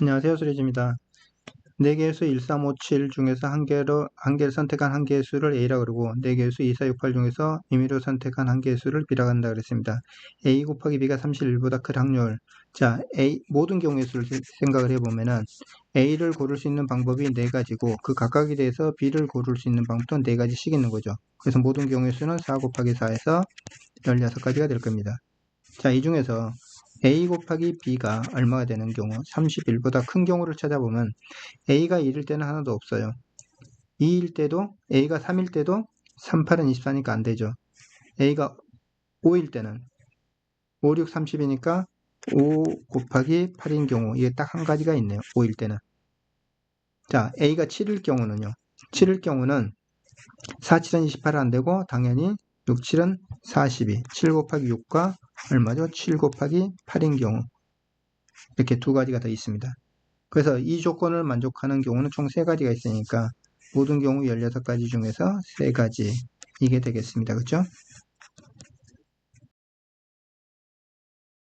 안녕하세요. 수리지입니다. 4개의 수 1357 중에서 한 개로, 한 개를 선택한 한 개의 수를 A라 그러고 4개의 수 2468 중에서 임의로 선택한 한 개의 수를 B라 한다 그랬습니다. A 곱하기 B가 31보다 클 확률. 자, A, 모든 경우의 수를 생각을 해보면은 A를 고를 수 있는 방법이 네 가지고 그 각각에 대해서 B를 고를 수 있는 방법도 네 가지씩 있는 거죠. 그래서 모든 경우의 수는 4 곱하기 4에서 16가지가 될 겁니다. 자, 이 중에서 a 곱하기 b가 얼마가 되는 경우 31보다 큰 경우를 찾아보면 a가 1일 때는 하나도 없어요. 2일 때도 a가 3일 때도 3, 8은 24니까 안 되죠. a가 5일 때는 5, 6, 30이니까 5 곱하기 8인 경우 이게 딱 한 가지가 있네요. 5일 때는. 자, a가 7일 경우는요. 7일 경우는 4, 7은 28은 안 되고 당연히 6, 7은 42. 7 곱하기 6과 얼마죠? 7 곱하기 8인 경우 이렇게 두 가지가 더 있습니다. 그래서 이 조건을 만족하는 경우는 총 세 가지가 있으니까 모든 경우 16가지 중에서 세 가지 이게 되겠습니다. 그렇죠?